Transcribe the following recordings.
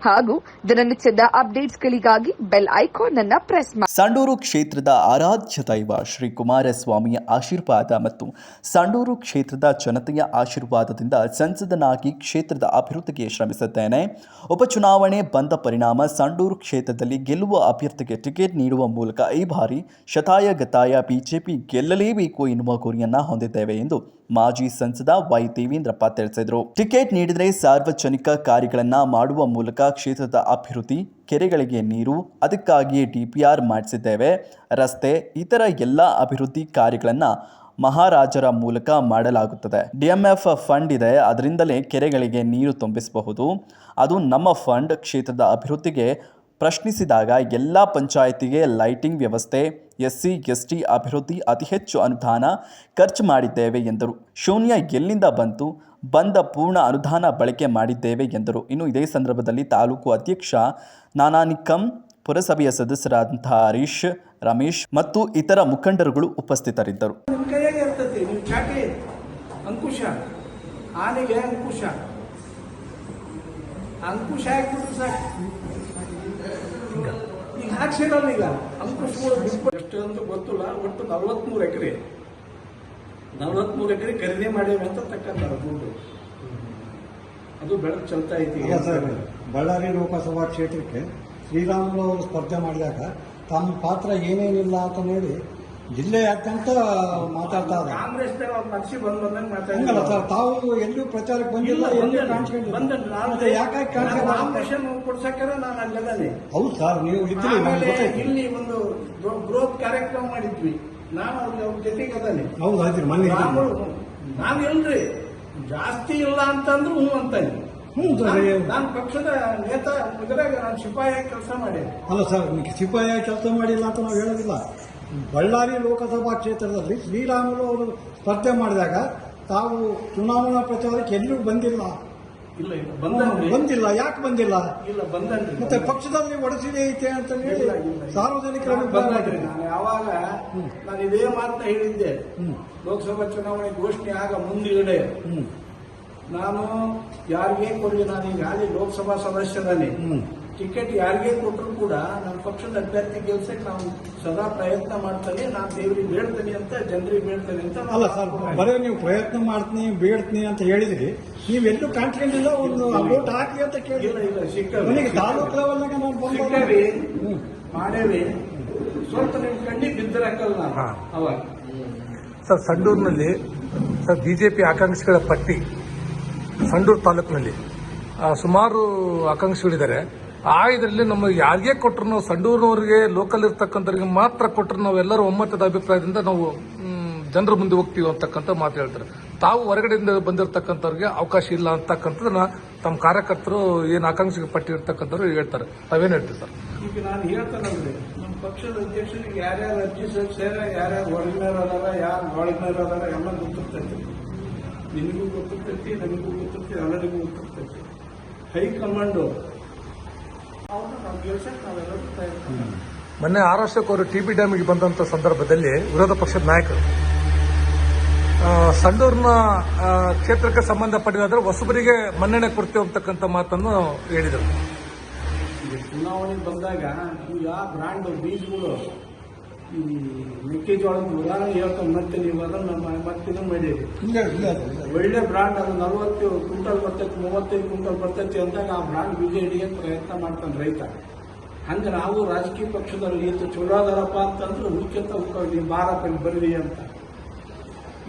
ಹಾಗೂ ದಿನನಿತ್ಯದ ಅಪ್ಡೇಟ್ಸ್ಗಳಿಗಾಗಿ ಬೆಲ್ ಐಕಾನ್ ಅನ್ನ ಪ್ರೆಸ್ ಮಾಡಿ ಸಂಡೂರು ಕ್ಷೇತ್ರದ ಆರಾಧ್ಯ ದೈವ ಶ್ರೀ ಕುಮಾರಸ್ವಾಮಿಯ ಆಶೀರ್ವಾದ ಮತ್ತು ಸಂಡೂರು ಕ್ಷೇತ್ರದ ಜನತೆಯ ಆಶೀರ್ವಾದದಿಂದ ಸಂಸದನಾಗಿ ಕ್ಷೇತ್ರದ ಅಭಿವೃದ್ಧಿಗೆ ಶ್ರಮಿಸುತ್ತೇನೆ ಉಪಚುನಾವಣೆ ಬಂದ ಪರಿಣಾಮ ಸಂಡೂರು ಕ್ಷೇತ್ರದಲ್ಲಿ ಗೆಲ್ಲುವ ಅಭ್ಯರ್ಥಿಗೆ ಟಿಕೆಟ್ ನೀಡುವ ಮೂಲಕ ಈ ಬಾರಿ ಶತಾಯ ಗತಾಯ ಬಿಜೆಪಿ ಗೆಲ್ಲಲೇಬೇಕು ಎನ್ನುವ ಗುರಿಯನ್ನು ಹೊಂದಿದ್ದೇವೆ ಎಂದು ಮಾಜಿ ಸಂಸದ ವೈ ದೇವೇಂದ್ರಪ್ಪ ತಿಳಿಸಿದರು. ಟಿಕೆಟ್ ನೀಡಿದರೆ ಸಾರ್ವಜನಿಕ ಕಾರ್ಯಗಳನ್ನು ಮಾಡುವ ಮೂಲಕ ಕ್ಷೇತ್ರದ ಅಭಿವೃದ್ಧಿ, ಕೆರೆಗಳಿಗೆ ನೀರು, ಅದಕ್ಕಾಗಿಯೇ ಡಿಪಿಆರ್ ಮಾಡಿಸಿದ್ದೇವೆ. ರಸ್ತೆ, ಇತರ ಎಲ್ಲ ಅಭಿವೃದ್ಧಿ ಕಾರ್ಯಗಳನ್ನು ಮಹಾರಾಜರ ಮೂಲಕ ಮಾಡಲಾಗುತ್ತದೆ. ಡಿಎಂಎಫ್ ಫಂಡ್ ಇದೆ, ಅದರಿಂದಲೇ ಕೆರೆಗಳಿಗೆ ನೀರು ತುಂಬಿಸಬಹುದು. ಅದು ನಮ್ಮ ಫಂಡ್, ಕ್ಷೇತ್ರದ ಅಭಿವೃದ್ಧಿಗೆ ಪ್ರಶ್ನಿಸಿದಾಗ ಎಲ್ಲ ಪಂಚಾಯಿತಿಗೆ ಲೈಟಿಂಗ್ ವ್ಯವಸ್ಥೆ, ಎಸ್ಸಿ, ಎಸ್ಟಿ ಅಭಿವೃದ್ಧಿ ಅತಿ ಹೆಚ್ಚು ಅನುದಾನ ಖರ್ಚು ಮಾಡಿದ್ದೇವೆ ಎಂದರು. ಶೂನ್ಯ ಎಲ್ಲಿಂದ ಬಂತು? ಬಂದ ಪೂರ್ಣ ಅನುದಾನ ಬಳಕೆ ಮಾಡಿದ್ದೇವೆ ಎಂದರು. ಇನ್ನು ಇದೇ ಸಂದರ್ಭದಲ್ಲಿ ತಾಲೂಕು ಅಧ್ಯಕ್ಷ ನಾನಾನಿಕಂ ಪುರಸಭೆಯ ಸದಸ್ಯರಾದಂತಹ ಹರೀಶ್, ರಮೇಶ್ ಮತ್ತು ಇತರ ಮುಖಂಡರುಗಳು ಉಪಸ್ಥಿತರಿದ್ದರು. ಅಂಕುಶ ಆನೆಗೆ ಅಂಕುಶ ಅಂಕುಶ ಹಾಕ್ಬಿಟ್ರೆ ಸಾಕು ಈಗ. ಹಾಕ್ಸಿರಲ್ಲ ಈಗ ಅಂಕುಶ್ ಎಷ್ಟು ಅಂತ ಗೊತ್ತಿಲ್ಲ ಒಟ್ಟು ನಲ್ವತ್ಮೂರು ಎಕರೆ. ನಲ್ವತ್ಮೂರು ಎಕರೆ ಖರೀದಿ ಮಾಡೇವೆ ಅಂತ ಅದು ದುಡ್ಡು. ಅದು ಬೆಳಕು ಚಲ್ತಾ ಐತಿ. ಬಳ್ಳಾರಿ ಲೋಕಸಭಾ ಕ್ಷೇತ್ರಕ್ಕೆ ಶ್ರೀರಾಮುಲು ಅವರು ಸ್ಪರ್ಧೆ ಮಾಡಿದಾಗ ತಮ್ಮ ಪಾತ್ರ ಏನೇನಿಲ್ಲ ಅಂತ ಹೇಳಿ ಜಿಲ್ಲೆಯಾದ್ಯಂತ ಮಾತಾಡ್ತಾ ಇದ್ದಾರೆ ಪಕ್ಷಿ ಬಂದ್ ಬಂದಂಗೆ ಹಂಗಲ್ಲ ಸರ್ ತಾವು ಎಲ್ಲೂ ಪ್ರಚಾರಕ್ಕೆ ಬಂದಿಲ್ಲ ಎಲ್ಲೂ ಕಾಣಿಸ್ಕೊಂಡಿಲ್ಲ. ಯಾಕಾಗಿ ಕಾಣಿಸ್ಕೊಂಡಿಲ್ಲ? ಕೊಡ್ಸಕ್ಕಾರ ನಾನು ಅಲ್ಲದಲ್ಲಿ. ಹೌದು ಸರ್ ನೀವು ಇದ್ರಿ ಇಲ್ಲಿ ಒಂದು ಗ್ರೋತ್ ಕಾರ್ಯಕ್ರಮ ಮಾಡಿದ್ವಿ. ನಾನು ಅವ್ರ ಅವ್ರ ಜೊತೆಗೆ ಅದಾನೆ ಹೌದು ಆಯ್ತು ಮೊನ್ನೆ ನಾನು ಇಲ್ರಿ ಜಾಸ್ತಿ ಇಲ್ಲ ಅಂತಂದ್ರು ಹ್ಞೂ ಅಂತಾನೆ ನಾನು ಪಕ್ಷದ ನೇತಾ ಇದ್ರಾಗ ನಾನು ಸಿಪಾಯಿಯಾಗಿ ಕೆಲಸ ಮಾಡಿ ಅಲ್ಲ ಸರ್ ಸಿಪಾಯಿಯಾಗಿ ಸಿಪಾಯಿ ಕೆಲಸ ಮಾಡಿಲ್ಲ ಅಂತ ನಾವು ಹೇಳೋದಿಲ್ಲ. ಬಳ್ಳಾರಿ ಲೋಕಸಭಾ ಕ್ಷೇತ್ರದಲ್ಲಿ ಶ್ರೀರಾಮುಲು ಅವರು ಸ್ಪರ್ಧೆ ಮಾಡಿದಾಗ ತಾವು ಚುನಾವಣಾ ಪ್ರಚಾರಕ್ಕೆ ಎಲ್ಲೂ ಬಂದಿಲ್ಲ. ಇಲ್ಲ ಬಂದಿಲ್ಲ ಯಾಕೆ ಬಂದಿಲ್ಲ? ಇಲ್ಲ ಮತ್ತೆ ಪಕ್ಷದಲ್ಲಿ ಒಡಸಿದೆ ಐತೆ ಅಂತ ಹೇಳಿ ಸಾರ್ವಜನಿಕರಲ್ಲಿ. ನಾನು ಯಾವಾಗ ನಾನು ಇದೇ ಮಾತನ್ನ ಹೇಳಿದ್ದೆ. ಲೋಕಸಭಾ ಚುನಾವಣೆ ಘೋಷಣೆ ಆಗ ಮುಂದಿಗಡೆ ನಾನು ಯಾರಿಗೇ ಕೊಡಲಿ ನಾನು ಈಗಾಗಲೇ ಲೋಕಸಭಾ ಸದಸ್ಯನೇ. ಟಿಕೆಟ್ ಯಾರಿಗೆ ಕೊಟ್ಟರು ಕೂಡ ನಮ್ಮ ಪಕ್ಷದ ಅಭ್ಯರ್ಥಿ ಗೆಲ್ಸಕ್ಕೆ ನಾವು ಸದಾ ಪ್ರಯತ್ನ ಮಾಡ್ತಾನೆ ನಾನು ದೇವರಿಗೆ ಬೇಡ್ತೇನೆ ಅಂತ ಜನರಿಗೆ ಬೇಡ್ತೇನೆ ಅಂತ ಅಲ್ಲ ಸರ್ ಬರೀ ನೀವು ಪ್ರಯತ್ನ ಮಾಡ್ತೀನಿ ಬೇಡ್ತೀನಿ ಅಂತ ಹೇಳಿದ್ರಿ. ನೀವೆಲ್ಲೂ ಇಲ್ಲ ಒಂದು ವೋಟ್ ಹಾಕಿ ಅಂತ ಕೇಳಿಲ್ಲ ಇಲ್ಲ ತಾಲೂಕು ಲೆವೆಲ್ನಾಗ ನಾನು. ಮಾಡೇವಿ ಸ್ವಲ್ಪ ನಿಮ್ ಕಣ್ಣಿ ಬಿದ್ದರೆ. ಅವಾಗ. ಸರ್ ಸಂಡೂರಿನಲ್ಲಿ ಸರ್ ಬಿಜೆಪಿ ಆಕಾಂಕ್ಷಿಗಳ ಪಟ್ಟಿ ಸಂಡೂರು ತಾಲೂಕಿನಲ್ಲಿ. ಆ, ಸುಮಾರು ಆಕಾಂಕ್ಷಿಗಳಿದ್ದಾರೆ. ಆ ಇದರಲ್ಲಿ ನಮ್ಮ ಯಾರಿಗೆ ಕೊಟ್ಟರು ಸಂಡೂರಿನವರಿಗೆ ಲೋಕಲ್ ಇರ್ತಕ್ಕಂಥವ್ರಿಗೆ ಮಾತ್ರ ಕೊಟ್ಟರು ನಾವೆಲ್ಲರೂ ಒಮ್ಮತದ ಅಭಿಪ್ರಾಯದಿಂದ ನಾವು ಜನರ ಮುಂದೆ ಹೋಗ್ತೀವಿ ಅಂತಕ್ಕಂಥ ಮಾತು ಹೇಳ್ತಾರೆ. ತಾವು ಹೊರಗಡೆಯಿಂದ ಬಂದಿರತಕ್ಕಂಥವ್ರಿಗೆ ಅವಕಾಶ ಇಲ್ಲ ಅಂತಕ್ಕಂಥದ್ದನ್ನ ತಮ್ಮ ಕಾರ್ಯಕರ್ತರು ಏನು ಆಕಾಂಕ್ಷೆಗೆ ಪಟ್ಟಿರ್ತಕ್ಕಂಥವ್ರು ಹೇಳ್ತಾರೆ. ತಾವೇನು ಹೇಳ್ತೀವಿ ಸರ್? ಹೈಕಮಾಂಡು ಅವ್ರನ್ನ ನಾವು ಗೆಲ್ಸಕ್ಕೆ ನಾವೆಲ್ಲರೂ ಪ್ರಯತ್ನ ಮಾಡ್ತೀವಿ. ಮೊನ್ನೆ ಆರ್ ಅಶೋಕ್ ಅವರು ಟಿಬಿ ಡ್ಯಾಮಿಗೆ ಬಂದಂತ ಸಂದರ್ಭದಲ್ಲಿ ವಿರೋಧ ಪಕ್ಷದ ನಾಯಕರು ಸಂಡೂರ್ನ ಕ್ಷೇತ್ರಕ್ಕೆ ಸಂಬಂಧಪಟ್ಟಿದ್ರೆ ಹೊಸಬರಿಗೆ ಮನ್ನಣೆ ಕೊಡ್ತೇವೆ ಅಂತಕ್ಕಂಥ ಮಾತನ್ನು ಹೇಳಿದರು. ಚುನಾವಣೆಗೆ ಚುನಾವಣೆ ಬಂದಾಗ ಈಗ ಬ್ರಾಂಡ್ ಬೀಜಗಳು? ಈ ಮೆಕ್ಕೆಜೋಳದ ಉದಾಹರಣೆ ಹೇಳ್ತಾ ಮತ್ತೆ ನೀವು ಅದನ್ನ ಮ- ಮತ್ತೆ ಇದನ್ನ ಇಲ್ಲ ಇಲ್ಲ ಇಲ್ಲ. ಒಳ್ಳೆ ಬ್ರಾಂಡ್ ಅದು ನಲವತ್ತು ಕ್ವಿಂಟಲ್ ಬರ್ತೈತಿ ಮೂವತ್ತೈದು ಕ್ವಿಂಟಲ್ ಬರ್ತೈತಿ ಅಂದಾಗ ಆ ಬ್ರಾಂಡ್ ಬಿಜೆಡಿಗೆ ಹಿಡಿಯಕ್ಕೆ ಪ್ರಯತ್ನ ಮಾಡ್ತಾನೆ ರೈತ. ಹಂಗ ನಾವು ರಾಜಕೀಯ ಪಕ್ಷದಲ್ಲಿ ಇತ್ತು ಚಲೋ ಅದಾರಪ್ಪ ಅಂತಂದ್ರೆ ಉಚಿತ ಉಪಯೋಗ ಬಾರಪ್ಪ ಬರಲಿ ಅಂತ.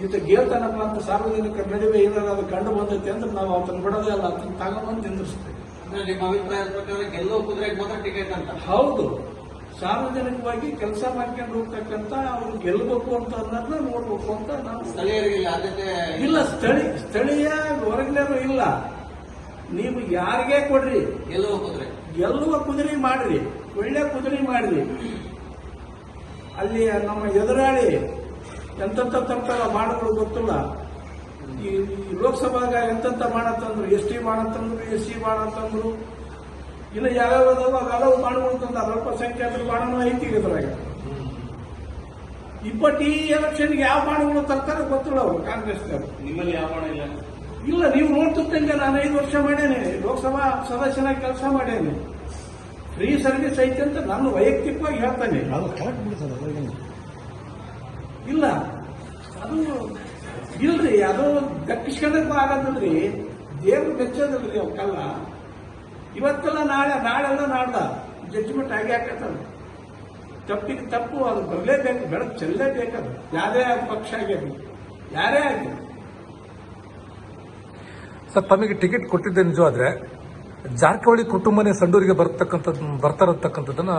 ಈತ ಗೆಲ್ತಾನಪ್ಪ ಅಂತ ಸಾರ್ವಜನಿಕ ನಡುವೆ ಏನಾದ್ರು ಅದು ಕಂಡು ಬಂದೈತಿ ಅಂದ್ರೆ ನಾವು ಅದನ್ನ ಬಿಡೋದೇ ಅಲ್ಲ ಅದನ್ನ ತಗೊಂಬಂದು ನಿಂದಿಸ್ತೇವೆ ಅಂದ್ರೆ ನಿಮ್ಮ ಅಭಿಪ್ರಾಯದ ಪ್ರಕಾರ ಗೆಲ್ಲೋ ಕುದುರೆಗೆ ಮಾತ್ರ ಟಿಕೆಟ್ ಅಂತ. ಹೌದು. ಸಾರ್ವಜನಿಕವಾಗಿ ಕೆಲಸ ಮಾಡ್ಕೊಂಡು ಹೋಗ್ತಕ್ಕಂತ ಅವ್ರು ಗೆಲ್ಲಬೇಕು ಅಂತ ಅನ್ನೋದನ್ನ ನೋಡ್ಬೇಕು ಅಂತ ನಾವು ಸ್ಥಳೀಯರಿಗೆ ಇಲ್ಲಿ ಆದ್ಯತೆ ಇಲ್ಲ. ಸ್ಥಳೀಯ ಸ್ಥಳೀಯ ಹೊರಗಿನರು ಇಲ್ಲ. ನೀವು ಯಾರಿಗೆ ಕೊಡ್ರಿ? ಗೆಲ್ಲುವ ಕುದುರೆ. ಗೆಲ್ಲುವ ಕುದುರೆ ಮಾಡ್ರಿ. ಒಳ್ಳೆ ಕುದುರೆ ಮಾಡ್ರಿ. ಅಲ್ಲಿ ನಮ್ಮ ಎದುರಾಳಿ ಎಂತೆಂಥ ತರ್ತಾರ ಮಾಡಗಳು ಗೊತ್ತಿಲ್ಲ? ಈ ಈ ಲೋಕಸಭಾಗ ಎಂತೆಂಥ ಮಾಡತ್ತಂದ್ರು? ಎಸ್ ಟಿ ಮಾಡತ್ತಂದ್ರು ಎಸ್ ಸಿ ಮಾಡತ್ತಂದ್ರು? ಇನ್ನು ಯಾವ್ಯಾವ ಅದಾವ ಅವೆಲ್ಲವೂ ಮಾಡ್ಬೋದು ತಂದ ಅಲ್ಪ ಸಂಖ್ಯಾತರ ಬಾಣನೂ ಐತಿ ಇದ್ರಾಗ ಇಪ್ಪತ್ತು ಈ ಎಲೆಕ್ಷನ್ಗೆ ಯಾವ ಬಾಣಗಳು ತರ್ತಾರೆ ಗೊತ್ತಿಲ್ಲ ಅವರು ಕಾಂಗ್ರೆಸ್ನವರು ನಿಮ್ಮಲ್ಲಿ ಯಾವ ಬಾಣ ಇಲ್ಲ? ಇಲ್ಲ ನೀವು ನೋಡ್ತಿದ್ದಂಗೆ ನಾನು ಐದು ವರ್ಷ ಮಾಡೇನೆ ಲೋಕಸಭಾ ಸದಸ್ಯನಾಗಿ ಕೆಲಸ ಮಾಡೇನೆ ಫ್ರೀ ಸರ್ವಿಸ್ ಐತೆ ಅಂತ ನಾನು ವೈಯಕ್ತಿಕವಾಗಿ ಹೇಳ್ತಾನೆ. ಅದು ಕರೆಕ್ಟ್ ಬಿಡ್ತಾರೆ. ಇಲ್ಲ ಅದು ಇಲ್ರಿ ಅದು ದಕ್ಕಿಸ್ಕೊಂಡಕ್ಕೂ ಆಗತ್ತದ್ರಿ ದೇವ್ರು ಮೆಚ್ಚೋದಲ್ರಿ ಅವಕ್ಕೆಲ್ಲ ಇವತ್ತೆಲ್ಲ ನಾಳೆ ನಾಳೆಲ್ಲ ನಾಡ್ದ. ಜಡ್ಜ್ಮೆಂಟ್ ಆಗಿ ಹಾಕತ್ತದ. ತಪ್ಪಿಗೆ ತಪ್ಪು ಅದು ಬರಲೇಬೇಕು ಬೆಳಕು ಚೆಲ್ಲಲೇಬೇಕದು ಯಾರೇ ಪಕ್ಷ ಆಗಿರಲಿ. ಯಾರೇ ಆಗಲಿ. ಸರ್ ತಮಗೆ ಟಿಕೆಟ್ ಕೊಟ್ಟಿದ್ದೆ ನಿಜವಾದ್ರೆ ಜಾರಕಿಹೊಳಿ ಕುಟುಂಬನೇ ಸಂಡೂರಿಗೆ ಬರ್ತಕ್ಕಂಥದ್ದು ಬರ್ತಾರತಕ್ಕಂಥದ್ದನ್ನ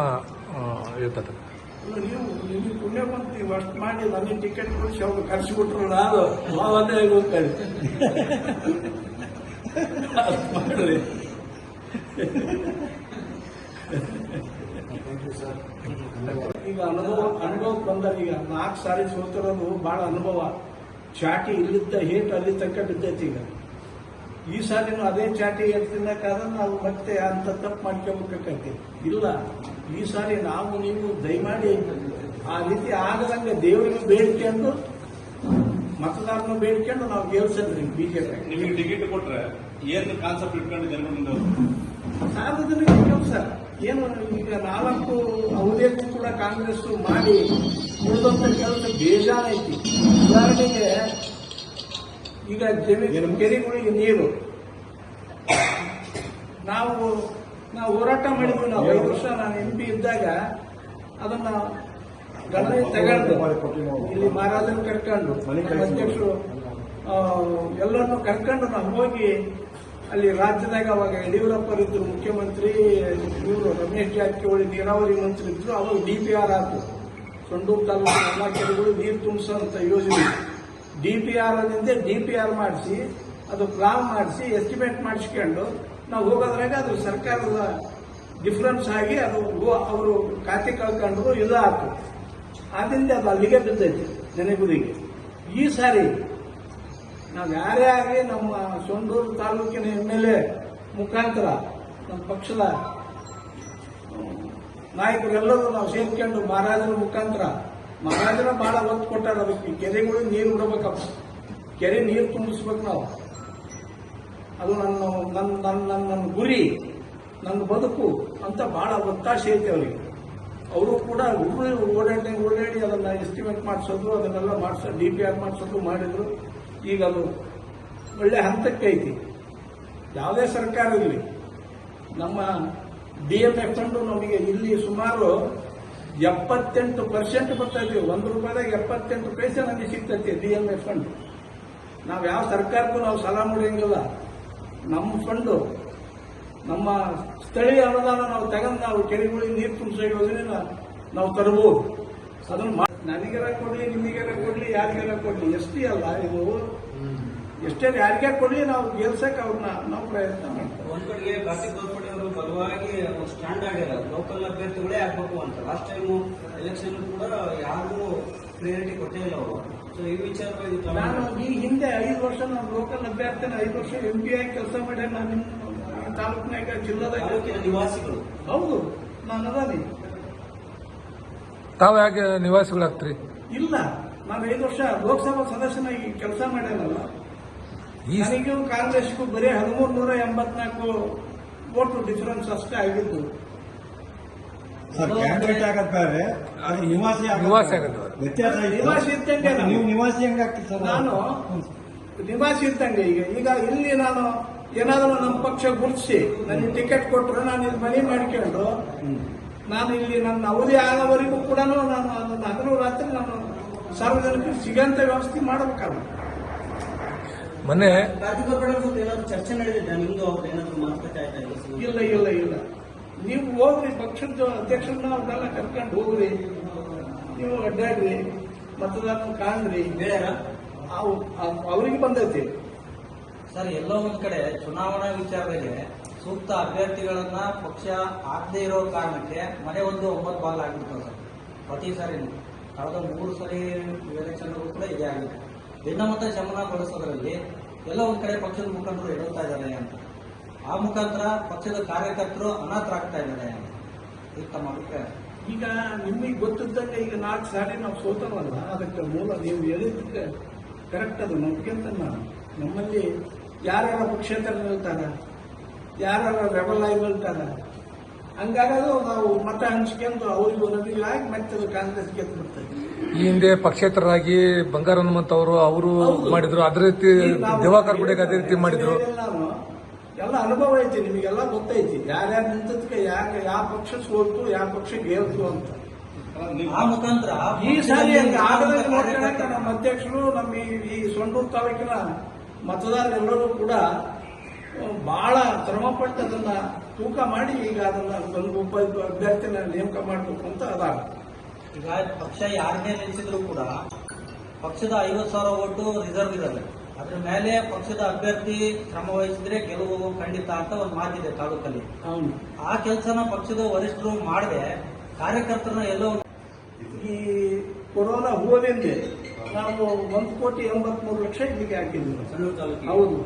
ಇರತಕ್ಕಂಥದ್ದನ್ನ ನೀವು ನಿಮಗೆ ಪುಣ್ಯ ಬಂತು ನೀವು ಅಷ್ಟು ಮಾಡಿ ನನಗೆ ಟಿಕೆಟ್ ಕೊಡಿಸಿ ಅವ್ರು ಖರ್ಚು ಕೊಟ್ಟರು ನಾನು ಅದೇ ಹೋಗ್ತಾ ಇದ್ದೀನಿ ಮಾಡ್ರಿ. ಈಗ ಅನುಭವ ಅನುಭವ ಬಂದ ಈಗ ನಾಲ್ಕು ಸಾರಿ ಸೋತಿರೋದು ಬಹಳ ಅನುಭವ. ಚಾಟಿ ಇಲ್ಲಿದ್ದ ಹೇಟ್ ಅಲ್ಲಿ ತನಕ ಬಿದ್ದೈತಿ ಈಗ. ಈ ಸಾರಿನೂ ಅದೇ ಚಾಟಿ ಎತ್ತಿನಕ್ಕಾದ್ರೆ ನಾವು ಮತ್ತೆ ಅಂತ ತಪ್ಪು ಮಾಡ್ಕೋಬೇಕಾಗೈತಿ ಇಲ್ಲ, ಈ ಸಾರಿ ನಾವು ನೀವು ದಯಮಾಡಿ ಆ ರೀತಿ ಆಗದಂಗೆ ದೇವರಿಗೆ ಬೇಡಿಕೊಂಡು ಮತದಾರನ ಬೇಡಿಕೊಂಡು ನಾವು ಗೆಲ್ಸಿದ್ರಿ ಬಿಜೆಪಿ ನಿಮಗೆ ಟಿಕೆಟ್ ಕೊಟ್ರೆ ಏನು ಕಾನ್ಸೆಪ್ಟ್ ಇಟ್ಕೊಂಡು ಜನರು ಮುಂದೆ? ಸಾರ್ವಜನಿಕ ಕೆಲಸ ಏನು ಈಗ ನಾಲ್ಕು ಅವಧಿಯಲ್ಲಿ ಕೂಡ ಕಾಂಗ್ರೆಸ್ ಮಾಡಿ ಉಳಿದಂತ ಕೆಲಸ ಬೇಜಾರೈತಿ ಉದಾಹರಣೆಗೆ ಈಗ ಜಮೀನು ಕೆರೆಗಳಿಗೆ ನೀರು. ನಾವು ನಾವು ಹೋರಾಟ ಮಾಡಿದ್ವಿ ನಾವು ಐದು ವರ್ಷ ನಾನು ಎಂ ಪಿ ಇದ್ದಾಗ ಅದನ್ನ ಗಣನೆ ತಗೊಂಡು ಇಲ್ಲಿ ಮಹಾರಾಜನ್ ಕರ್ಕೊಂಡು ಅಧ್ಯಕ್ಷರು ಎಲ್ಲರನ್ನು ಕರ್ಕೊಂಡು ನಾವು ಹೋಗಿ ಅಲ್ಲಿ ರಾಜ್ಯದಾಗ ಅವಾಗ ಯಡಿಯೂರಪ್ಪರಿದ್ರು ಮುಖ್ಯಮಂತ್ರಿ ಇವರು ರಮೇಶ್ ಜಾರಕಿಹೊಳಿ ನೀರಾವರಿ ಮಂತ್ರಿ ಇದ್ರು ಅವಾಗ ಡಿ ಪಿ ಆರ್ ಆಯ್ತು ಸೊಂಡೂರು ತಾಲೂಕಿನ ಎಲ್ಲ ಕೆರೆಗಳು ನೀರು ತುಂಬಿಸೋಂಥ ಯೋಜನೆ ಡಿ ಪಿ ಆರ್ ಅಲ್ಲಿಂದ ಡಿ ಪಿ ಆರ್ ಮಾಡಿಸಿ ಅದು ಪ್ಲಾನ್ ಮಾಡಿಸಿ ಎಸ್ಟಿಮೇಟ್ ಮಾಡಿಸ್ಕೊಂಡು ನಾವು ಹೋಗೋದ್ರಾಗ ಅದು ಸರ್ಕಾರದ ಡಿಫರೆನ್ಸ್ ಆಗಿ ಅದು ಅವರು ಖಾತೆ ಕಳ್ಕೊಂಡ್ರು ಇದು ಆಯ್ತು ಆದ್ರಿಂದ ಅದು ಅಲ್ಲಿಗೆ ಬಿದ್ದೈತಿ ನೆನೆಗುದಿಗೆ ಈ ಸಾರಿ ನಾವು ಯಾರೇ ಆಗಲಿ ನಮ್ಮ ಸೊಂಡೂರು ತಾಲೂಕಿನ ಎಂ ಎಲ್ ಎ ಮುಖಾಂತರ ನಮ್ಮ ಪಕ್ಷದ ನಾಯಕರೆಲ್ಲರೂ ನಾವು ಸೇರ್ಕೊಂಡು ಮಹಾರಾಜರ ಮುಖಾಂತರ, ಮಹಾರಾಜನ ಬಹಳ ಒತ್ತು ಕೊಟ್ಟಾರ ಅದಕ್ಕೆ. ಕೆರೆಗಳು ನೀರು ಬಿಡಬೇಕಪ್ಪ ಕೆರೆ ನೀರು ತುಂಬಿಸ್ಬೇಕು ನಾವು. ಅದು ನನ್ನ ನನ್ನ ನನ್ನ ನನ್ನ ಗುರಿ, ನನ್ನ ಬದುಕು ಅಂತ ಬಹಳ ಒತ್ತಾಸೆ ಐತೆ ಅವರಿಗೆ. ಅವರು ಕೂಡ ಓಡಾಡಿ ಓಡಾಡಿ ಅದನ್ನ ಎಸ್ಟಿಮೇಟ್ ಮಾಡಿಸೋದು, ಅದನ್ನೆಲ್ಲ ಮಾಡಿಸೋ ಡಿ ಪಿ ಆರ್ ಮಾಡಿಸೋದು ಮಾಡಿದ್ರು. ಈಗ ಅದು ಒಳ್ಳೆ ಹಂತಕ್ಕೆ ಐತಿ. ಯಾವುದೇ ಸರ್ಕಾರ ಇರಲಿ, ನಮ್ಮ ಡಿ ಎಂ ಎಫ್ ಫಂಡು ನಮಗೆ ಇಲ್ಲಿ ಸುಮಾರು ಎಪ್ಪತ್ತೆಂಟು ಪರ್ಸೆಂಟ್ ಬರ್ತಾ ಇದ್ವಿ ಒಂದು ರೂಪಾಯಿದಾಗ ಎಪ್ಪತ್ತೆಂಟು ಪೈಸೆ ನಮಗೆ ಸಿಗ್ತೈತಿ ಡಿ ಎಂ ಎಫ್ ಫಂಡ್ ನಾವು ಯಾವ ಸರ್ಕಾರಕ್ಕೂ ನಾವು ಸಾಲ ಮುಡಿಯಂಗಿಲ್ಲ ನಮ್ಮ ಫಂಡು ನಮ್ಮ ಸ್ಥಳೀಯ ಅನುದಾನ ನಾವು ತೆಗೆದು ನಾವು ಕೆರೆಗಳಿಗೆ ನೀರು ತುಂಬಿಸೋ ಯೋಜನೆನ ನಾವು ತರಬಹುದು. ಅದನ್ನು ನನಗೆಲ್ಲ ಕೊಡ್ಲಿ ನಿಮಗೆಲ್ಲ ಕೊಡ್ಲಿ ಯಾರಿಗೆಲ್ಲ ಕೊಡಲಿ ಎಷ್ಟೇ ಅಲ್ಲ ಇದು. ಎಷ್ಟೇ ಯಾರಿಗೆ ಕೊಡ್ಲಿ ನಾವು ಗೆಲ್ಸಕ್ಕೆ ಅವ್ರನ್ನ ನಾವು ಪ್ರಯತ್ನ ಮಾಡ್ತೀವಿ. ಒಂದ್ ಕಡೆಗೆ ಕಾರ್ತಿಕ್ ಗೋಲ್ಪಡೆ ಅವರು ಬಲವಾಗಿ ಸ್ಟ್ಯಾಂಡ್ ಆಗಿಲ್ಲ ಲೋಕಲ್ ಅಭ್ಯರ್ಥಿಗಳೇ ಆಗ್ಬೇಕು ಅಂತ. ಲಾಸ್ಟ್ ಟೈಮ್ ಎಲೆಕ್ಷನ್ ಕೂಡ ಯಾರಿಗೂ ಪ್ರಿಯಾರಿಟಿ ಕೊಟ್ಟೇ ಇಲ್ಲ ಅವರು. ಸೊ ಈ ವಿಚಾರವಾಗಿ ನಾನು ಈ ಹಿಂದೆ ಐದು ವರ್ಷ ನಾನು ಲೋಕಲ್ ಅಭ್ಯರ್ಥಿನ ಐದು ವರ್ಷ ಎಂ ಪಿ ಆಗಿ ಕೆಲಸ ಮಾಡಿ ನಾನು ನಿಮ್ಮ ತಾಲೂಕಿನಾಗ ಜಿಲ್ಲಾದಾಗ ನಿವಾಸಿಗಳು. ಹೌದು ನಾನು ಅದಾನಿ. ತಾವು ಯಾಕೆ ನಿವಾಸಿಗಳಾಗ್ತೀರಿ? ಇಲ್ಲ ನಾನು ಐದು ವರ್ಷ ಲೋಕಸಭಾ ಸದಸ್ಯನಾಗಿ ಕೆಲಸ ಮಾಡ್ಯಾನಲ್ಲ. ಈ ನನಗೂ ಕಾಂಗ್ರೆಸ್ಗೂ ಬರೀ ಹದಿಮೂರು ನೂರ ಎಂಬತ್ನಾಲ್ಕು ಓಟು ಡಿಫರೆನ್ಸ್ ಅಷ್ಟೇ ಆಗಿದ್ದು. ಸರ್ ಕ್ಯಾಂಡಿಡೇಟ್ ಅದು ನಿವಾಸಿ ನಿವಾಸಿ. ವ್ಯತ್ಯಾಸ ನಿವಾಸಿ ಇದ್ದಂಗೆ ನೀವು ನಿವಾಸಿ ಹೆಂಗಾಗ್ತೀರಿ ಸರ್? ನಾನು ನಿವಾಸಿ ಇದ್ದಂಗೆ ಈಗ. ಈಗ ಇಲ್ಲಿ ನಾನು ಏನಾದರೂ ನಮ್ಮ ಪಕ್ಷ ಗುರುತಿಸಿ ನನಗೆ ಟಿಕೆಟ್ ಕೊಟ್ಟರು ನಾನು ಇಲ್ಲಿ ಮನೆ ಮಾಡ್ಕೊಂಡು ನಾನು ಇಲ್ಲಿ ನನ್ನ ಅವಧಿ ಆಗೋವರೆಗೂ ಕೂಡ ನಾನು ಅದನ್ನು ಹಗಲು ರಾತ್ರಿ ನಾನು ಸಾರ್ವಜನಿಕರು ಸಿಗಂತ ವ್ಯವಸ್ಥೆ ಮಾಡಬೇಕಲ್ಲ. ಮೊನ್ನೆ ಚರ್ಚೆ ನಡೆದಿದೆ ನಿಮ್ದು ಅವ್ರದ್ದು ಏನಾದರೂ ಮಾತುಕತೆ ಆಯ್ತಾ ಇಲ್ಲ ಇಲ್ಲ ಇಲ್ಲ ಇಲ್ಲ. ನೀವು ಹೋಗ್ರಿ ಪಕ್ಷದ ಅಧ್ಯಕ್ಷರನ್ನ ಅವ್ರನ್ನೆಲ್ಲ ಕರ್ಕೊಂಡು ಹೋಗ್ರಿ. ನೀವು ಅಡ್ಡಾಡ್ರಿ ಮತದಾರನ ಕಾಣ್ರಿ. ಅವ್ರಿಗೆ ಬಂದೈತಿ. ಸರ್, ಎಲ್ಲೋ ಒಂದ್ ಕಡೆ ಚುನಾವಣಾ ವಿಚಾರದಲ್ಲಿ ಸೂಕ್ತ ಅಭ್ಯರ್ಥಿಗಳನ್ನ ಪಕ್ಷ ಆಗದೆ ಇರೋ ಕಾರಣಕ್ಕೆ ಮನೆ ಒಂದು ಒಂಬತ್ತು ಬಾಲ್ ಆಗ್ಬಿಡ್ತಾವೆ ಸರ್. ಪ್ರತಿ ಸಾರಿ ಕಳೆದ ಮೂರು ಸರಿ ಎಲೆಕ್ಷನ್ ಕೂಡ ಇದೇ ಆಗಿದೆ. ಭಿನ್ನಮತ ಶಮನಗೊಳಿಸೋದ್ರಲ್ಲಿ ಎಲ್ಲೋ ಒಂದ್ ಕಡೆ ಪಕ್ಷದ ಮುಖಂಡರು ಎಡುತ್ತಾ ಇದ್ದಾರೆ ಅಂತ. ಆ ಮುಖಾಂತರ ಪಕ್ಷದ ಕಾರ್ಯಕರ್ತರು ಅನಾಥರಾಗ್ತಾ ಇದ್ದಾರೆ ಅಂತ. ಈಗ ತಮ್ಮ ಅಭಿಪ್ರಾಯ. ಈಗ ನಿಮಗೆ ಗೊತ್ತಿದ್ದಂಗೆ ಈಗ ನಾಲ್ಕು ಸಾರಿ ನಾವು ಸೋತವಲ್ಲ, ಅದಕ್ಕೆ ಮೂಲ ನೀವು ಹೇಳಿದ್ದಕ್ಕೆ ಕರೆಕ್ಟ್ ಅದು. ನಮ್ಗಿಂತ ನಮ್ಮಲ್ಲಿ ಯಾರ್ಯಾರ ಪಕ್ಷೇತರ ಇರ್ತಾರ ಯಾರ್ಯಾರ ರೆಬಲ್ ಆಗಿ ಇರ್ತಾರ ಹಂಗಾಗದು ನಾವು ಮತ ಹಂಚ್ಕೊಂಡು ಅವ್ರಿಗೆ ನಮಗೆ ಆಗಿ ಮತ್ತೆ ಅದು ಕಾಂಗ್ರೆಸ್ ಗೆದ್ದು ಬರ್ತದೆ ಈ ಹಿಂದೆ ಪಕ್ಷೇತರರಾಗಿ ಬಂಗಾರ ಹನುಮಂತ ಅವರು ಅವರು. ಮಾಡಿದ್ರು. ಅದೇ ರೀತಿ ದಿವಾಕರ್ ಗುಡಿಗೆ ಅದೇ ರೀತಿ ಮಾಡಿದ್ರು. ನಾನು ಎಲ್ಲ ಅನುಭವ ಐತಿ ನಿಮಗೆಲ್ಲ ಗೊತ್ತೈತಿ. ಯಾರ್ಯಾರು ನಿಂತದಕ್ಕೆ ಯಾಕೆ ಯಾವ ಪಕ್ಷ ಸೋಲ್ತು ಯಾವ ಪಕ್ಷ ಗೆಲ್ತು ಅಂತ. ಆ ಮುಖಾಂತರ ಈ ಸಾರಿ ಆಗದ ನಮ್ಮ ಅಧ್ಯಕ್ಷರು ನಮ್ಮ ಈ ಈ ಸೊಂಡೂರು ತಾಲೂಕಿನ ಮತದಾರರೆಲ್ಲರೂ ಕೂಡ ಬಹಳ ಶ್ರಮಪಟ್ಟು ಅದನ್ನ ತೂಕ ಮಾಡಿ ಈಗ ಅದನ್ನ ಒಂದು ಒಬ್ಬ ಅಭ್ಯರ್ಥಿನ ನೇಮಕ ಮಾಡಬೇಕು ಅಂತ ಅದಾಗ ಈಗ ಪಕ್ಷ ಯಾರನ್ನೇ ನಿಲ್ಲಿಸಿದ್ರು ಕೂಡ ಪಕ್ಷದ ಐವತ್ತು ಸಾವಿರ ಓಟು ರಿಸರ್ವ್ ಇರಲ್ಲ. ಅದ್ರ ಮೇಲೆ ಪಕ್ಷದ ಅಭ್ಯರ್ಥಿ ಶ್ರಮ ವಹಿಸಿದ್ರೆ ಗೆಲುವು ಖಂಡಿತ ಅಂತ ಒಂದು ಮಾತಿದೆ ತಾಲೂಕಲ್ಲಿ. ಆ ಕೆಲಸನ ಪಕ್ಷದ ವರಿಷ್ಠರು ಮಾಡದೆ ಕಾರ್ಯಕರ್ತರನ್ನ ಎಲ್ಲೋ ಈ ಕೊರೋನಾ ಹೋದಿಂದ ನಾವು ಒಂದು ಕೋಟಿ ಎಂಬತ್ಮೂರು ಲಕ್ಷ ಇಲ್ಲಿಗೆ ಹಾಕಿದ್ದೀವಿ. ಹೌದು.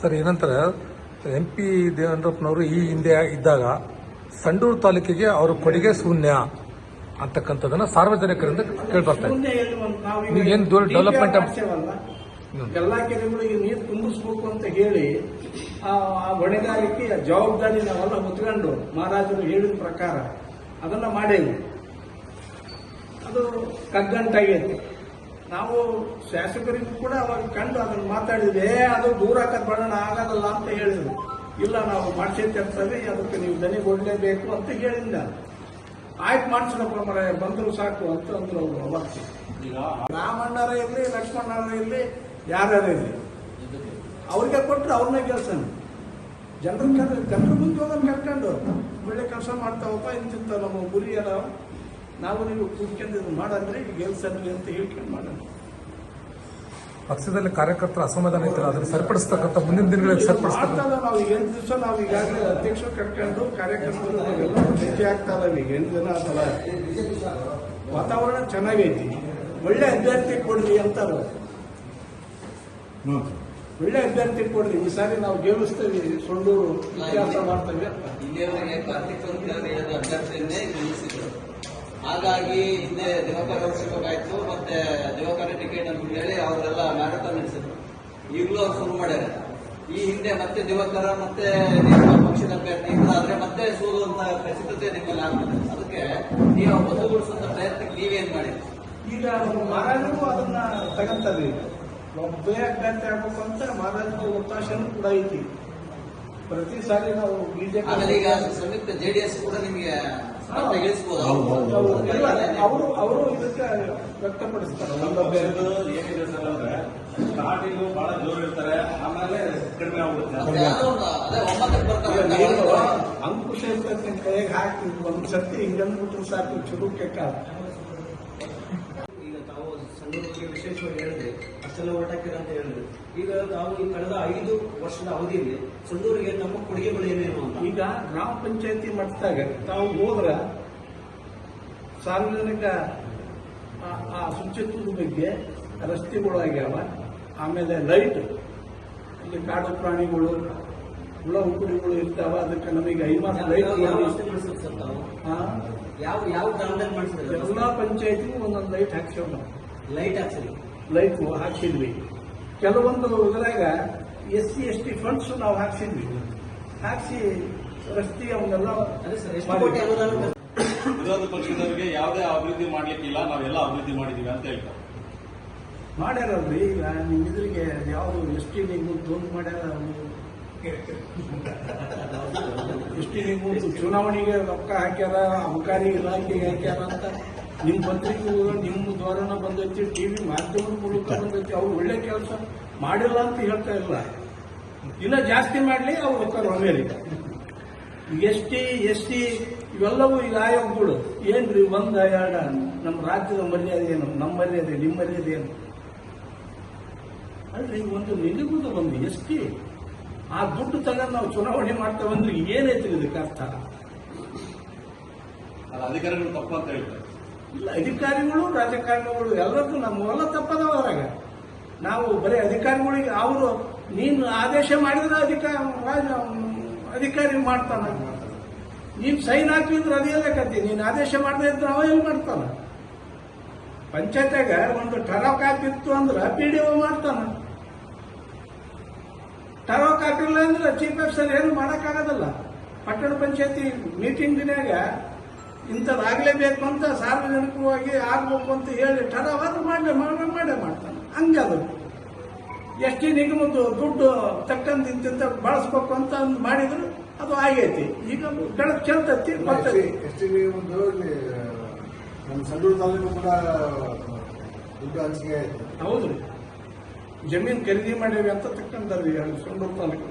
ಸರ್ ಏನಂತಾರೆ ಎಂ ಪಿ ದೇವೇಂದ್ರಪ್ಪನವರು ಈ ಹಿಂದೆ ಇದ್ದಾಗ ಸಂಡೂರು ತಾಲೂಕಿಗೆ ಅವರ ಕೊಡುಗೆ ಶೂನ್ಯ ಅಂತಕ್ಕಂಥದ್ದನ್ನ ಸಾರ್ವಜನಿಕರಿಂದ ಕೇಳ್ಬರ್ತಾರೆ ಡೆವಲಪ್ಮೆಂಟ್ ನೀವೇನ್ ಆಗ್- ಮಾಡ್ಸೇವಲ್ಲ, ಎಲ್ಲಾ ಕೆರೆಗಳಿಗೆ ನೀರು ತುಂಬಿಸ್ಬೇಕು ಅಂತ ಹೇಳಿ ಆ ಹೊಣೆಗಾರಿಕೆ ಹೊಣೆಗಾರಿಕೆಯ ಜವಾಬ್ದಾರಿ ನಾವೆಲ್ಲ ಹೊತ್ಕೊಂಡು ಮಹಾರಾಜರು ಹೇಳಿದ ಪ್ರಕಾರ ಅದನ್ನ ಮಾಡೇವಿ. ಅದು ಕಗ್ಗಂಟಾಗೈತಿ ನಾವು ಶಾಸಕರಿಗೂ ಕೂಡ ಅವಾಗ ಕಂಡು ಅದನ್ನ ಮಾತಾಡಿದ್ವಿ "ಏ, ಅದು ದೂರ ಹಾಕದ್ ಬರೋಣ ಆಗೋದಲ್ಲ ಅಂತ ಹೇಳಿದ್ರು. ಇಲ್ಲ ನಾವು ಮಾಡ್ಸಿರ್ತೀವಿ ಅದಕ್ಕೆ ನೀವು ದನಿಗೊಡ್ಲೇಬೇಕು ಅಂತ ಹೇಳಿದ ಆಯ್ತು ಮಾಡಿಸಿದಪ್ಪ ಮರ ಬಂದ್ರು ಸಾಕು ಅಂತ ಅಂದ್ರು ಅವರು ಅವತ್ತು ರಾಮಣ್ಣರ ಇರಲಿ ಲಕ್ಷ್ಮಣರ ಇರಲಿ ಯಾರ್ಯಾರ ಇರಲಿ. ಅವ್ರಿಗೆ ಕೊಟ್ಟರೆ ಅವ್ರನ್ನೇ ಕೆಲಸ ಜನರ ಜನರ ಮುಂದೆ ಹೋಗೋದು ಕರ್ಕೊಂಡು ಒಳ್ಳೆ ಕೆಲಸ ಮಾಡ್ತಾವಪ್ಪ ಇಂತಿಂತ ನಮ್ಮ ಗುರಿ ಅದಾವ ನಾವು ನೀವು ಕೂತ್ಕೊಂಡು ಇದು ಮಾಡಂದ್ರೆ ಈಗ ಗೆಲ್ಸನ್ರಿ ಅಂತ ಹೇಳ್ಕೊಂಡು ಮಾಡೋಣ ಪಕ್ಷದಲ್ಲಿ ಕಾರ್ಯಕರ್ತರ ಅಸಮಾಧಾನ ಇತ್ತಲ್ಲ ಅದನ್ನು ಸರಿಪಡಿಸ್ತಕ್ಕಂಥ ಮುಂದಿನ ದಿನಗಳಲ್ಲಿ ಸರಿಪಡಿಸ್ತಕ್ಕಂಥ ನಾವು ಈಗ ಎಂಟು ದಿವಸ ನಾವು ಈಗಾಗಲೇ ಅಧ್ಯಕ್ಷರು ಕಟ್ಕೊಂಡು ಕಾರ್ಯಕರ್ತರು ಎಲ್ಲ ಭೇಟಿ ಆಗ್ತಾ ಇದಾವೆ ಈಗ ಎಂಟು ದಿನ ಆತಲ್ಲ ವಾತಾವರಣ ಚೆನ್ನಾಗೈತಿ. ಒಳ್ಳೆ ಅಭ್ಯರ್ಥಿ ಕೊಡ್ರಿ ಅಂತಾರೆ. ಒಳ್ಳೆ ಅಭ್ಯರ್ಥಿ ಕೊಡ್ರಿ ಈ ಸಾರಿ ನಾವು ಗೆಲ್ಲಿಸ್ತೇವೆ. ಸೊಂಡೂರು ಇತಿಹಾಸ ಮಾಡ್ತೇವೆ. ಅಂತ ಇಲ್ಲಿಯವರೆಗೆ ಕಾರ್ತಿಕ್ ಪಂಚಾಯತ್ ಹೇಳಿದ ಅಭ್ಯರ್ಥಿಯನ್ನೇ ಗೆಲ್ಲಿಸಿದ್ರು ಹಾಗಾಗಿ ಹಿಂದೆ ದಿವಾಕರ್ ಅವ್ರು ಸಿಗಬೇಕಾಯ್ತು ಮತ್ತೆ ದಿವಾಕರ್ ಟಿಕೆಟ್ ಅಂತ ಹೇಳಿ ಅವರೆಲ್ಲ ಮ್ಯಾರಥಾನ್ ನಡೆಸಿದ್ರು. ಈಗಲೂ ಅವ್ರು ಶುರು ಮಾಡ್ಯಾರ. ಈ ಹಿಂದೆ ಮತ್ತೆ ದಿವಾಕರ ಮತ್ತೆ ನಿಮ್ಮ ಪಕ್ಷದ ಅಭ್ಯರ್ಥಿ ಇಬ್ಬರಾದ್ರೆ ಮತ್ತೆ ಸೋಲುವಂತ ಖಚಿತತೆ ನಿಮ್ಮಲ್ಲಿ ಆಗ್ತದೆ ಅದಕ್ಕೆ ನೀವು ಬದಲುಗೊಳಿಸುವಂತ ಪ್ರಯತ್ನಕ್ಕೆ ನೀವೇನ್ ಮಾಡಿ ಈಗ ಮಹಾರಾಜರು ಅದನ್ನ ತಗಂತಾರೆ ಈಗ ಒಬ್ಬೇ ಅಭ್ಯರ್ಥಿ ಆಗ್ಬೇಕು ಅಂತ ಮಹಾರಾಜರ ಒತ್ತಾಶನೂ ಕೂಡ ಐತಿ. ಪ್ರತಿ ಸಾರಿ ನಾವು ಆಮೇಲೆ ಈಗ ಬಿಜೆಪಿ ಸಂಯುಕ್ತ ಜೆಡಿಎಸ್ ಕೂಡ ನಿಮಗೆ ಅವರು ಅವರು ಇದಕ್ಕೆ ವ್ಯಕ್ತಪಡಿಸ್ತಾರೆ. ಏನಿದೆ ಸರ್ ಅಂದ್ರೆ ಸ್ಟಾರ್ಟಿಂಗ್ ಬಹಳ ಜೋರು ಇರ್ತಾರೆ ಆಮೇಲೆ ಕಡಿಮೆ ಆಗ್ಬಿಡುತ್ತೆ ಅಂಕುಶ ಕೈಗೆ ಹಾಕಿ ಒಂದ್ ಸರ್ತಿ ಹಿಂಗಂದ್ಬಿಟ್ರು ಸಾಕು ಚುರು ಕಾಲ ಈಗ ತಾವು ಸಂಘಕ್ಕೆ ವಿಶೇಷವಾಗಿ ಹೇಳಿದ್ರಿ ಅಷ್ಟೆಲ್ಲ ಹೊರಟಾಕಿರ ಅಂತ ಹೇಳಿದ್ರಿ. ಈಗ ನಾವು ಈ ಕಳೆದ ಐದು ವರ್ಷದ ಅವಧಿಯಲ್ಲಿ ಸಂಡೂರಿಗೆ ನಮ್ಮ ಕೊಡುಗೆಗಳು ಏನೇನು ಅಂತ? ಈಗ ಗ್ರಾಮ ಪಂಚಾಯತಿ ಮಟ್ಟದಾಗ ತಾವು ಹೋದ್ರ ಸಾರ್ವಜನಿಕ ಆ- ಶುಚಿತ್ವದ ಬಗ್ಗೆ ರಸ್ತೆಗಳು ಆಗ್ಯಾವ. ಆಮೇಲೆ ಲೈಟ್ ಇಲ್ಲಿ ಕಾಡು ಪ್ರಾಣಿಗಳು ಹುಳ ಹುಕ್ಕುರಿಗಳು ಇರ್ತಾವ. ಅದಕ್ಕೆ ನಮಗೆ ಐಮಾರು ಲೈಟ್ ಯಾವ- ಯಾವ ಗ್ರಾಮದಲ್ಲಿ ಮಾಡಿಸಿದ್ರೆ ಎಲ್ಲಾ ಪಂಚಾಯತಿಗೂ ಒಂದೊಂದು ಲೈಟ್ ಹಾಕ್ಸೋಣ ಲೈಟ್ ಹಾಕ್ಸಿರಿ ಲೈಟ್ ಹಾಕ್ಸಿದ್ವಿ. ಕೆಲವೊಂದು ಇದ್ರಾಗ S C S T funds ನಾವು ಹಾಕ್ಸಿದ್ವಿ. ಹಾಕ್ಸಿ ರಸ್ತೆ ಅವನ್ನೆಲ್ಲ ವಿರೋಧ ಪಕ್ಷದವರಿಗೆ ಯಾವುದೇ ಅಭಿವೃದ್ಧಿ ಮಾಡ್ಲಿಕ್ಕಿಲ್ಲ ನಾವೆಲ್ಲ ಅಭಿವೃದ್ಧಿ ಮಾಡಿದೀವಿ ಅಂತ ಹೇಳ್ತಾರೆ. ಮಾಡ್ಯಾರಲ್ರಿ ಈಗ ನಿಮ್ ಇದ್ರಿಗೆ ಯಾವುದು ಎಸ್ ಟಿ ದೊಂದು ಮಾಡ್ಯಾರ. ಎಸ್ ಟಿ ಚುನಾವಣೆಗೆ ರೊಕ್ಕ ಹಾಕ್ಯಾರ ಅಬಕಾರಿ ಇಲಾಖೆಗೆ ಹಾಕ್ಯಾರ ಅಂತ. ನಿಮ್ ಪತ್ರಿಕೆಗಳು ನಿಮ್ಮ ದ್ವಾರನ ಬಂದೈತಿ ಟಿವಿ ಮಾಧ್ಯಮದ ಮೂಲಕ ಬಂದೈತಿ ಅವ್ರು ಒಳ್ಳೆ ಕೆಲಸ ಮಾಡಿಲ್ಲ ಅಂತ ಹೇಳ್ತಾ ಇಲ್ಲ. ಇಲ್ಲ ಜಾಸ್ತಿ ಮಾಡ್ಲಿ ಅವ್ರು ಹೋಗ್ತಾರೆ America. S T S T ಇವೆಲ್ಲವೂ ಈಗ ಆಯೋಗಗಳು ಏನ್ರಿ ಒಂದ ಎರಡ ನಮ್ಮ ರಾಜ್ಯದ ಮರ್ಯಾದೆ ಏನು? ನಮ್ಮ ಮರ್ಯಾದೆ ನಿಮ್ಮ ಮರ್ಯಾದೆ ಏನು? ಅಲ್ರಿ ಒಂದು ನಿಲುಗುದ ಒಂದು ಎಸ್ ಟಿ. ಆ ದುಡ್ಡು ತಗೊಂಡು ನಾವು ಚುನಾವಣೆ ಮಾಡ್ತೇವೆ ಅಂದ್ರೆ ಏನೈತಿ ಇದಕ್ಕೆ ಅರ್ಥ? ಅದು ಅಧಿಕಾರಿಗಳು ತಪ್ಪು ಅಂತ ಹೇಳ್ತಾರೆ. ಅಧಿಕಾರಿಗಳು, ರಾಜಕಾರಣಿಗಳು ಎಲ್ಲರಿಗೂ ಹೊಲ ತಪ್ಪದವ ಅದ್ರಾಗ ನಾವು ಬರೀ ಅಧಿಕಾರಿಗಳಿಗೆ ಅವರು ನೀನು ಆದೇಶ ಮಾಡಿದ್ರೆ ಅಧಿಕಾರ ರಾಜ ಅಧಿಕಾರಿ ಮಾಡ್ತಾನ. ನೀನ್ ಸೈನ್ ಹಾಕಿದ್ರೆ ಅದೇ ಕತ್ತಿ ನೀನ್ ಆದೇಶ ಮಾಡದೇ ಇದ್ರೆ ಅವ ಏನ್ ಮಾಡ್ತಾನ? ಪಂಚಾಯತ್ಯಾಗ ಒಂದು ಟರಾಕ್ ಹಾಕಿತ್ತು ಅಂದ್ರೆ ಪಿ ಡಿ ಒ ಮಾಡ್ತಾನ. ಟರಾಕ್ ಹಾಕಿಲ್ಲ ಇಲ್ಲ ಅಂದ್ರೆ ಚೀಫ್ ಆಫೀಸರ್ ಏನು ಮಾಡೋಕ್ಕಾಗೋದಿಲ್ಲ. ಪಟ್ಟಣ ಪಂಚಾಯತಿ ಮೀಟಿಂಗ್ನಾಗ ಇಂಥದ್ದು ಆಗ್ಲೇಬೇಕು ಅಂತ ಸಾರ್ವಜನಿಕವಾಗಿ ಆಗಬೇಕು ಅಂತ ಹೇಳಿ ಟರೋ ಮಾಡಲೇ ಮಾಡೇ ಮಾಡೇ ಮಾಡೇ ಮಾಡ್ತಾನೆ. ಹಂಗೆ ಅದು ಎಷ್ಟೇ ನಿಗಮದ್ದು ದುಡ್ಡು ತಕ್ಕಂತ ಇಂತಿಂತ ಬಳಸ್ಬೇಕು ಅಂತ ಅಂದು ಮಾಡಿದ್ರು ಅದು ಆಗೈತಿ. ಈಗ ಬೆಳಕು ಚೆಲ್ತೈತಿ ಬರ್ತೈತಿ ಎಷ್ಟೇ ನಿಗಮದ್ದು ನಮ್ಮ ಸಂಡೂರು ತಾಲೂಕು ಕೂಡ ದುಡ್ಡು ಹಂಚಿಕೆ ಆಯ್ತು. ಹೌದು. ಜಮೀನು ಖರೀದಿ ಮಾಡೇವಿ ಅಂತ ತಕ್ಕಂತಾರೆ ಸಂಡೂರು ತಾಲೂಕು.